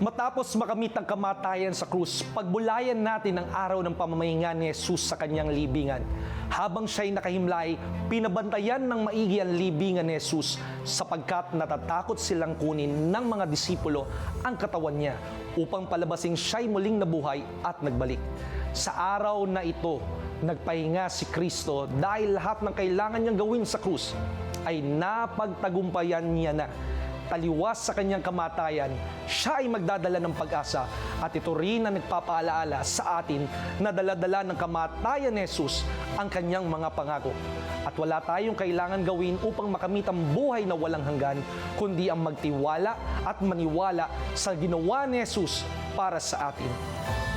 Matapos makamit ang kamatayan sa krus, pagbulayan natin ang araw ng pamamahinga ni Jesus sa kanyang libingan. Habang siya'y nakahimlay, pinabantayan ng maigi ang libingan ni Jesus sapagkat natatakot silang kunin ng mga disipulo ang katawan niya upang palabasing siya'y muling nabuhay at nagbalik. Sa araw na ito, nagpahinga si Kristo dahil lahat ng kailangan niyang gawin sa krus ay napagtagumpayan niya na taliwas sa kanyang kamatayan, siya ay magdadala ng pag-asa at ito rin ang nagpapaalaala sa atin na daladala ng kamatayan ni Jesus ang kanyang mga pangako. At wala tayong kailangan gawin upang makamit ang buhay na walang hanggan, kundi ang magtiwala at maniwala sa ginawa ni Jesus para sa atin.